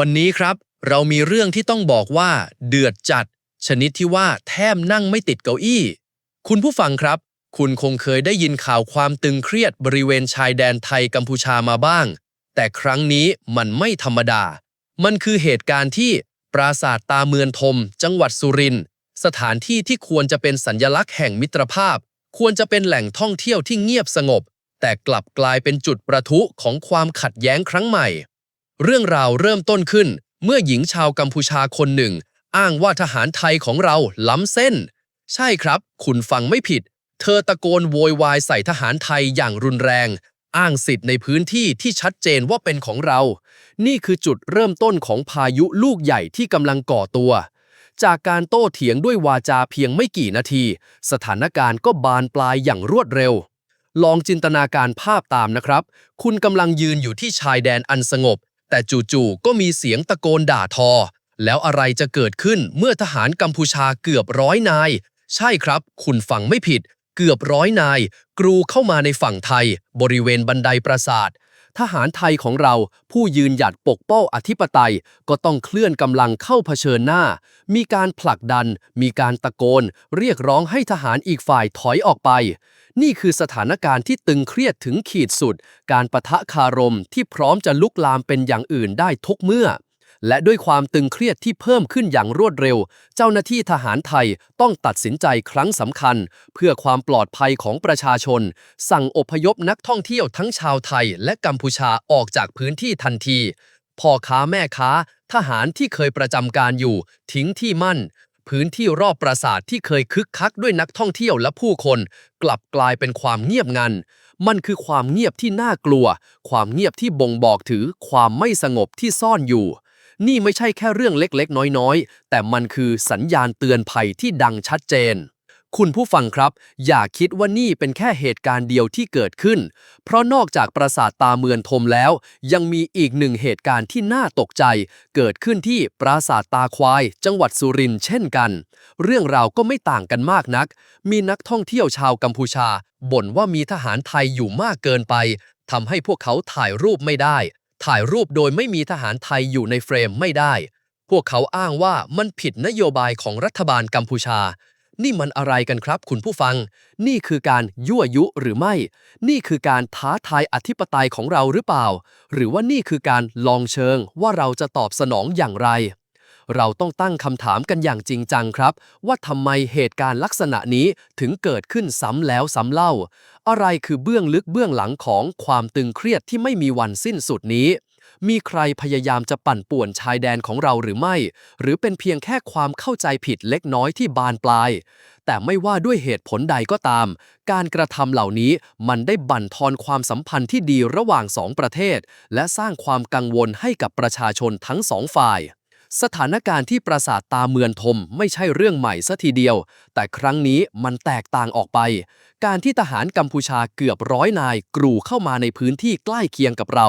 วันนี้ครับเรามีเรื่องที่ต้องบอกว่า เดือดจัด ชนิดที่ว่าแทบนั่งไม่ติดเก้าอี้ คุณผู้ฟังครับ คุณคงเคยได้ยินข่าวความตึงเครียดบริเวณชายแดนไทยกัมพูชามาบ้าง แต่ครั้งนี้มันไม่ธรรมดา มันคือเหตุการณ์ที่ปราสาทตาเมือนทม จังหวัดสุรินทร์สถานที่ที่ควรจะเป็นสัญลักษณ์แห่งมิตรภาพ ควรจะเป็นแหล่งท่องเที่ยวที่เงียบสงบ แต่กลับกลายเป็นจุดประทุของความขัดแย้งครั้งใหม่ เรื่องราวเริ่มต้นขึ้น เมื่อหญิงชาวกัมพูชาคนหนึ่ง อ้างว่าทหารไทยของเราล้ำเส้น ใช่ครับ คุณฟังไม่ผิด เธอตะโกนโวยวายใส่ทหารไทยอย่างรุนแรง อ้างสิทธิ์ในพื้นที่ที่ชัดเจนว่าเป็นของเรา นี่คือจุดเริ่มต้นของพายุลูกใหญ่ที่กำลังก่อตัว จากการโต้เถียงด้วยวาจาเพียงไม่กี่นาที สถานการณ์ก็บานปลายอย่างรวดเร็วลองจินตนาการภาพตามนะครับ คุณกำลังยืนอยู่ที่ชายแดนอันสงบ แต่จู่ๆก็มีเสียงตะโกนด่าทอ แล้วอะไรจะเกิดขึ้นเมื่อทหารกัมพูชาเกือบร้อยนาย ใช่ครับ คุณฟังไม่ผิด เกือบร้อยนาย กรูเข้ามาในฝั่งไทย บริเวณบันไดปราสาท ทหารไทยของเราผู้ยืนหยัดปกป้องอธิปไตย ก็ต้องเคลื่อนกำลังเข้าเผชิญหน้า มีการผลักดัน มีการตะโกน เรียกร้องให้ทหารอีกฝ่ายถอยออกไป นี่คือสถานการณ์ที่ตึงเครียดถึงขีดสุด การปะทะคารมที่พร้อมจะลุกลามเป็นอย่างอื่นได้ทุกเมื่อ และด้วยความตึงเครียดที่เพิ่มขึ้นอย่างรวดเร็ว เจ้าหน้าที่ทหารไทยต้องตัดสินใจครั้งสำคัญ เพื่อความปลอดภัยของประชาชน สั่งอพยพนักท่องเที่ยวทั้งชาวไทยและกัมพูชาออกจากพื้นที่ทันทีพ่อค้าแม่ค้า ทหารที่เคยประจำการอยู่ ทิ้งที่มั่น พื้นที่รอบปราสาทที่เคยคึกคักด้วยนักท่องเที่ยวและผู้คน กลับกลายเป็นความเงียบงันมันคือความเงียบที่น่ากลัว ความเงียบที่บ่งบอกถึงความไม่สงบที่ซ่อนอยู่ นี่ไม่ใช่แค่เรื่องเล็กๆ น้อยๆ แต่มันคือสัญญาณเตือนภัยที่ดังชัดเจน คุณผู้ฟังครับ อย่าคิดว่านี่เป็นแค่เหตุการณ์เดียวที่เกิดขึ้น เพราะนอกจากปราสาทตาเมือนทมแล้ว ยังมีอีกหนึ่งเหตุการณ์ที่น่าตกใจ เกิดขึ้นที่ปราสาทตาควาย จังหวัดสุรินทร์เช่นกัน เรื่องราวก็ไม่ต่างกันมากนัก มีนักท่องเที่ยวชาวกัมพูชาบ่นว่ามีทหารไทยอยู่มากเกินไปทำให้พวกเขาถ่ายรูปไม่ได้ ถ่ายรูปโดยไม่มีทหารไทยอยู่ในเฟรมไม่ได้ พวกเขาอ้างว่ามันผิดนโยบายของรัฐบาลกัมพูชา นี่มันอะไรกันครับคุณผู้ฟัง นี่คือการยั่วยุหรือไม่ นี่คือการท้าทายอธิปไตยของเราหรือเปล่า หรือว่านี่คือการลองเชิงว่าเราจะตอบสนองอย่างไร เราต้องตั้งคำถามกันอย่างจริงจังครับ ว่าทำไมเหตุการณ์ลักษณะนี้ถึงเกิดขึ้นซ้ำแล้วซ้ำเล่า อะไรคือเบื้องลึกเบื้องหลังของความตึงเครียดที่ไม่มีวันสิ้นสุดนี้ มีใครพยายามจะปั่นป่วนชายแดนของเราหรือไม่ หรือเป็นเพียงแค่ความเข้าใจผิดเล็กน้อยที่บานปลาย แต่ไม่ว่าด้วยเหตุผลใดก็ตาม การกระทำเหล่านี้มันได้บั่นทอนความสัมพันธ์ที่ดีระหว่างสองประเทศ และสร้างความกังวลให้กับประชาชนทั้งสองฝ่าย สถานการณ์ที่ปราสาทตาเมือนทมไม่ใช่เรื่องใหม่ซะทีเดียว แต่ครั้งนี้มันแตกต่างออกไป การที่ทหารกัมพูชาเกือบร้อยนายกรูเข้ามาในพื้นที่ใกล้เคียงกับเรา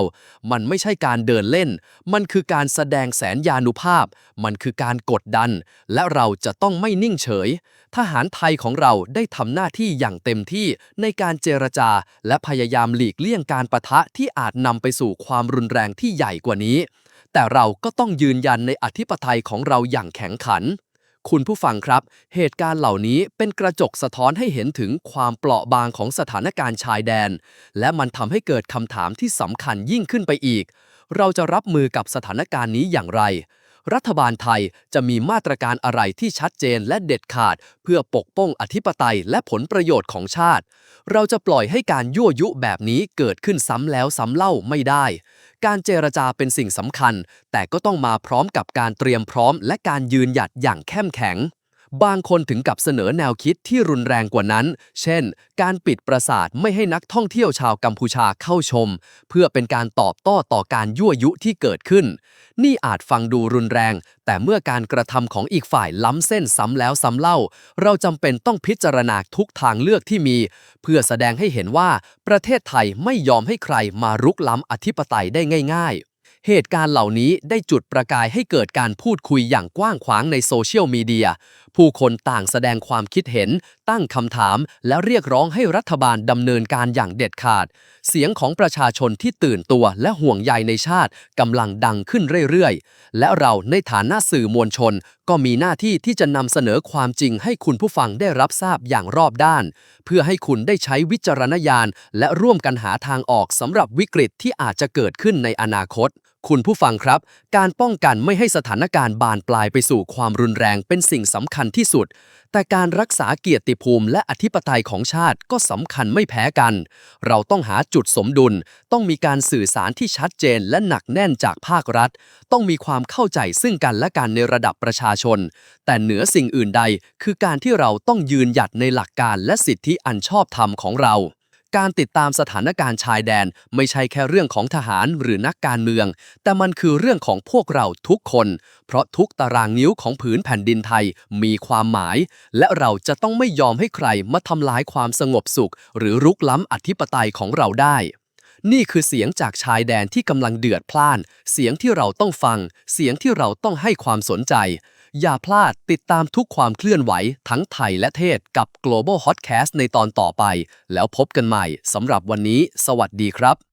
มันไม่ใช่การเดินเล่น มันคือการแสดงแสนยานุภาพ มันคือการกดดัน และเราจะต้องไม่นิ่งเฉย ทหารไทยของเราได้ทำหน้าที่อย่างเต็มที่ในการเจรจา และพยายามหลีกเลี่ยงการประทะที่อาจนำไปสู่ความรุนแรงที่ใหญ่กว่านี้ แต่เราก็ต้องยืนยันในอธิปไตยของเราอย่างแข็งขัน คุณผู้ฟังครับ เหตุการณ์เหล่านี้เป็นกระจกสะท้อนให้เห็นถึงความเปราะบางของสถานการณ์ชายแดน และมันทำให้เกิดคำถามที่สำคัญยิ่งขึ้นไปอีก เราจะรับมือกับสถานการณ์นี้อย่างไรรัฐบาลไทยจะมีมาตรการอะไรที่ชัดเจนและเด็ดขาด เพื่อปกป้องอธิปไตยและผลประโยชน์ของชาติ เราจะปล่อยให้การยั่วยุแบบนี้เกิดขึ้นซ้ำแล้วซ้ำเล่าไม่ได้ การเจรจาเป็นสิ่งสำคัญ แต่ก็ต้องมาพร้อมกับการเตรียมพร้อมและการยืนหยัดอย่างเข้มแข็ง บางคนถึงกับเสนอแนวคิดที่รุนแรงกว่านั้น เช่น การปิดปราสาทไม่ให้นักท่องเที่ยวชาวกัมพูชาเข้าชม เพื่อเป็นการตอบโต้ต่อการยั่วยุที่เกิดขึ้น นี่อาจฟังดูรุนแรง แต่เมื่อการกระทำของอีกฝ่ายล้ำเส้นซ้ำแล้วซ้ำเล่า เราจำเป็นต้องพิจารณาทุกทางเลือกที่มี เพื่อแสดงให้เห็นว่าประเทศไทยไม่ยอมให้ใครมารุกล้ำอธิปไตยได้ง่าย ๆเหตุการณ์เหล่านี้ได้จุดประกายให้เกิดการพูดคุยอย่างกว้างขวางในโซเชียลมีเดีย ผู้คนต่างแสดงความคิดเห็น ตั้งคำถาม และเรียกร้องให้รัฐบาลดำเนินการอย่างเด็ดขาด เสียงของประชาชนที่ตื่นตัวและห่วงใยในชาติกำลังดังขึ้นเรื่อยๆ และเราในฐานะสื่อมวลชน ก็มีหน้าที่ที่จะนำเสนอความจริงให้คุณผู้ฟังได้รับทราบอย่างรอบด้าน เพื่อให้คุณได้ใช้วิจารณญาณ และร่วมกันหาทางออกสำหรับวิกฤตที่อาจจะเกิดขึ้นในอนาคตคุณผู้ฟังครับ การป้องกันไม่ให้สถานการณ์บานปลายไปสู่ความรุนแรงเป็นสิ่งสำคัญที่สุด แต่การรักษาเกียรติภูมิและอธิปไตยของชาติก็สำคัญไม่แพ้กัน เราต้องหาจุดสมดุล ต้องมีการสื่อสารที่ชัดเจนและหนักแน่นจากภาครัฐ ต้องมีความเข้าใจซึ่งกันและกันในระดับประชาชน แต่เหนือสิ่งอื่นใด คือการที่เราต้องยืนหยัดในหลักการและสิทธิอันชอบธรรมของเรา การติดตามสถานการณ์ชายแดนไม่ใช่แค่เรื่องของทหารหรือนักการเมือง แต่มันคือเรื่องของพวกเราทุกคน เพราะทุกตารางนิ้วของผืนแผ่นดินไทยมีความหมาย และเราจะต้องไม่ยอมให้ใครมาทำลายความสงบสุข หรือรุกล้ำอธิปไตยของเราได้นี่คือเสียงจากชายแดนที่กำลังเดือดพล่าน เสียงที่เราต้องฟัง เสียงที่เราต้องให้ความสนใจ อย่าพลาดติดตามทุกความเคลื่อนไหวทั้งไทยและเทศกับ Global Hotcast ในตอนต่อไป แล้วพบกันใหม่สำหรับวันนี้ สวัสดีครับ